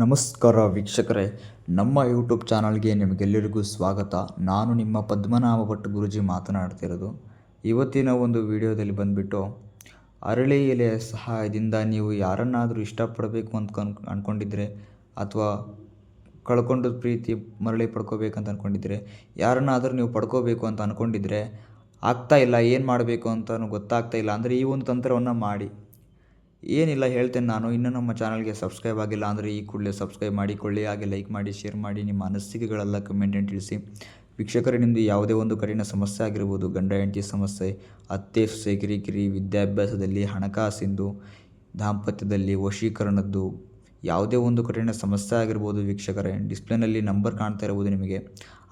ನಮಸ್ಕಾರ ವೀಕ್ಷಕರೇ, ನಮ್ಮ ಯೂಟ್ಯೂಬ್ ಚಾನಲ್ಗೆ ನಿಮಗೆಲ್ಲರಿಗೂ ಸ್ವಾಗತ. ನಾನು ನಿಮ್ಮ ಪದ್ಮನಾಭ ಭಟ್ ಗುರುಜಿ ಮಾತನಾಡ್ತಿರೋದು. ಇವತ್ತಿನ ಒಂದು ವಿಡಿಯೋದಲ್ಲಿ ಬಂದುಬಿಟ್ಟು, ಅರಳಿ ಎಲೆಯ ಸಹಾಯದಿಂದ ನೀವು ಯಾರನ್ನಾದರೂ ಇಷ್ಟಪಡಬೇಕು ಅಂತ ಕನ್ ಅಂದ್ಕೊಂಡಿದ್ರೆ ಅಥವಾ ಕಳ್ಕೊಂಡು ಪ್ರೀತಿ ಮರಳಿ ಪಡ್ಕೋಬೇಕಂತ ಅಂದ್ಕೊಂಡಿದ್ರೆ ಯಾರನ್ನಾದರೂ ನೀವು ಪಡ್ಕೋಬೇಕು ಅಂತ ಅಂದ್ಕೊಂಡಿದ್ರೆ ಆಗ್ತಾ ಇಲ್ಲ, ಏನು ಮಾಡಬೇಕು ಅಂತಲೂ ಗೊತ್ತಾಗ್ತಾ ಇಲ್ಲ. ಅಂದರೆ ಈ ಒಂದು ತಂತ್ರವನ್ನು ಮಾಡಿ. ಏನಿಲ್ಲ ಹೇಳ್ತೇನೆ ನಾನು, ಇನ್ನೂ ನಮ್ಮ ಚಾನಲ್ಗೆ ಸಬ್ಸ್ಕ್ರೈಬ್ ಆಗಿಲ್ಲ ಅಂದರೆ ಈ ಕೂಡಲೇ ಸಬ್ಸ್ಕ್ರೈಬ್ ಮಾಡಿಕೊಳ್ಳಿ, ಹಾಗೆ ಲೈಕ್ ಮಾಡಿ ಶೇರ್ ಮಾಡಿ, ನಿಮ್ಮ ಅನಿಸಿಕೆಗಳೆಲ್ಲ ಕಮೆಂಟನ್ನು ತಿಳಿಸಿ. ವೀಕ್ಷಕರೇ ನಿಮ್ಮದು ಯಾವುದೇ ಒಂದು ಕಠಿಣ ಸಮಸ್ಯೆ ಆಗಿರ್ಬೋದು, ಗಂಡ, ಹೆಂಡತಿ ಸಮಸ್ಯೆ, ಅತ್ತೆ, ಸೊಸೆ, ಕಿರಿಕಿರಿ, ವಿದ್ಯಾಭ್ಯಾಸದಲ್ಲಿ ಹಣಕಾಸಿಂದು, ದಾಂಪತ್ಯದಲ್ಲಿ ವಶೀಕರಣದ್ದು, ಯಾವುದೇ ಒಂದು ಕಠಿಣ ಸಮಸ್ಯೆ ಆಗಿರ್ಬೋದು ವೀಕ್ಷಕರೇ ಡಿಸ್ಪ್ಲೇನಲ್ಲಿ ನಂಬರ್ ಕಾಣ್ತಾ ಇರ್ಬೋದು ನಿಮಗೆ.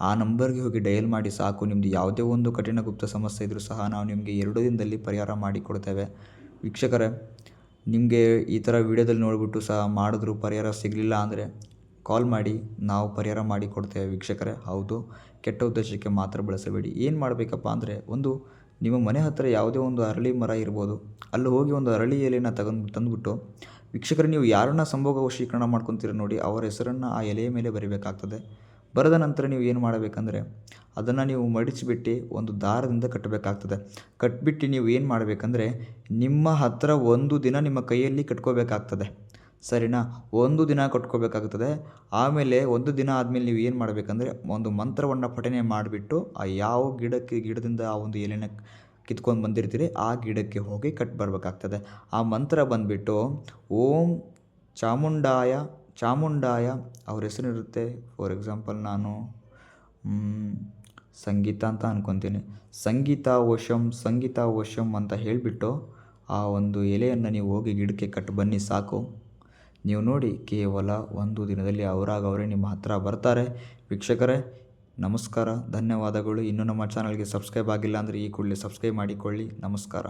ಆ ನಂಬರ್ಗೆ ಹೋಗಿ ಡಯಲ್ ಮಾಡಿ, ಸಾಕು. ನಿಮ್ಮದು ಯಾವುದೇ ಒಂದು ಕಠಿಣ ಗುಪ್ತ ಸಮಸ್ಯೆ ಇದ್ದರೂ ಸಹ ನಾವು ನಿಮಗೆ ಎರಡು ದಿನದಲ್ಲಿ ಪರಿಹಾರ ಮಾಡಿಕೊಡ್ತೇವೆ. ವೀಕ್ಷಕರೇ ನಿಮಗೆ ಈ ಥರ ವೀಡಿಯೋದಲ್ಲಿ ನೋಡಿಬಿಟ್ಟು ಸಹ ಮಾಡಿದ್ರು ಪರಿಹಾರ ಸಿಗಲಿಲ್ಲ ಅಂದರೆ ಕಾಲ್ ಮಾಡಿ, ನಾವು ಪರಿಹಾರ ಮಾಡಿ ಕೊಡ್ತೇವೆ ವೀಕ್ಷಕರೇ. ಹೌದು, ಕೆಟ್ಟ ಉದ್ದೇಶಕ್ಕೆ ಮಾತ್ರ ಬಳಸಬೇಡಿ. ಏನು ಮಾಡಬೇಕಪ್ಪ ಅಂದರೆ ಒಂದು ನಿಮ್ಮ ಮನೆ ಹತ್ತಿರ ಯಾವುದೇ ಒಂದು ಅರಳಿ ಮರ ಇರ್ಬೋದು, ಅಲ್ಲಿ ಹೋಗಿ ಒಂದು ಅರಳಿ ಎಲೆನ ತಗೊಂಡು ತಂದುಬಿಟ್ಟು ವೀಕ್ಷಕರು, ನೀವು ಯಾರನ್ನ ಸಂಭೋಗ ವಶೀಕರಣ ಮಾಡ್ಕೊತೀರ ನೋಡಿ, ಅವರ ಹೆಸರನ್ನು ಆ ಎಲೆಯ ಮೇಲೆ ಬರೀಬೇಕಾಗ್ತದೆ. ಬರೆದ ನಂತರ ನೀವು ಏನು ಮಾಡಬೇಕಂದ್ರೆ ಅದನ್ನು ನೀವು ಮಡಿಚಿಬಿಟ್ಟು ಒಂದು ದಾರದಿಂದ ಕಟ್ಟಬೇಕಾಗ್ತದೆ. ಕಟ್ಬಿಟ್ಟು ನೀವು ಏನು ಮಾಡಬೇಕಂದ್ರೆ ನಿಮ್ಮ ಹತ್ತಿರ ಒಂದು ದಿನ ನಿಮ್ಮ ಕೈಯಲ್ಲಿ ಕಟ್ಕೋಬೇಕಾಗ್ತದೆ. ಸರಿನಾ? ಒಂದು ದಿನ ಕಟ್ಕೋಬೇಕಾಗ್ತದೆ. ಆಮೇಲೆ ಒಂದು ದಿನ ಆದಮೇಲೆ ನೀವು ಏನು ಮಾಡಬೇಕಂದ್ರೆ ಒಂದು ಮಂತ್ರವನ್ನು ಪಠನೆ ಮಾಡಿಬಿಟ್ಟು ಆ ಯಾವ ಗಿಡಕ್ಕೆ, ಗಿಡದಿಂದ ಆ ಒಂದು ಎಲೆನ ಕಿತ್ಕೊಂಡು ಬಂದಿರ್ತೀರಿ ಆ ಗಿಡಕ್ಕೆ ಹೋಗಿ ಕಟ್ ಬರಬೇಕಾಗ್ತದೆ. ಆ ಮಂತ್ರ ಬಂದುಬಿಟ್ಟು ಓಂ ಚಾಮುಂಡಾಯ ಚಾಮುಂಡಾಯ ಅವ್ರ ಹೆಸರಿರುತ್ತೆ. ಫಾರ್ ಎಕ್ಸಾಂಪಲ್ ನಾನು ಸಂಗೀತ ಅಂತ ಅಂದ್ಕೊತೀನಿ ಸಂಗೀತ ವಶಂ ಸಂಗೀತ ವಶಂ ಅಂತ ಹೇಳಿಬಿಟ್ಟು ಆ ಒಂದು ಎಲೆಯನ್ನು ನೀವು ಹೋಗಿ ಗಿಡಕ್ಕೆ ಕಟ್ಟು ಬನ್ನಿ ಸಾಕು. ನೀವು ನೋಡಿ, ಕೇವಲ ಒಂದು ದಿನದಲ್ಲಿ ಅವರಾಗ ಅವರೇ ನಿಮ್ಮ ಹತ್ರ ಬರ್ತಾರೆ. ವೀಕ್ಷಕರೇ, ನಮಸ್ಕಾರ. ಧನ್ಯವಾದಗಳು. ಇನ್ನೂ ನಮ್ಮ ಚಾನಲ್ಗೆ ಸಬ್ಸ್ಕ್ರೈಬ್ ಆಗಿಲ್ಲ ಅಂದರೆ ಈ ಕೂಡಲೇ ಸಬ್ಸ್ಕ್ರೈಬ್ ಮಾಡಿಕೊಳ್ಳಿ. ನಮಸ್ಕಾರ.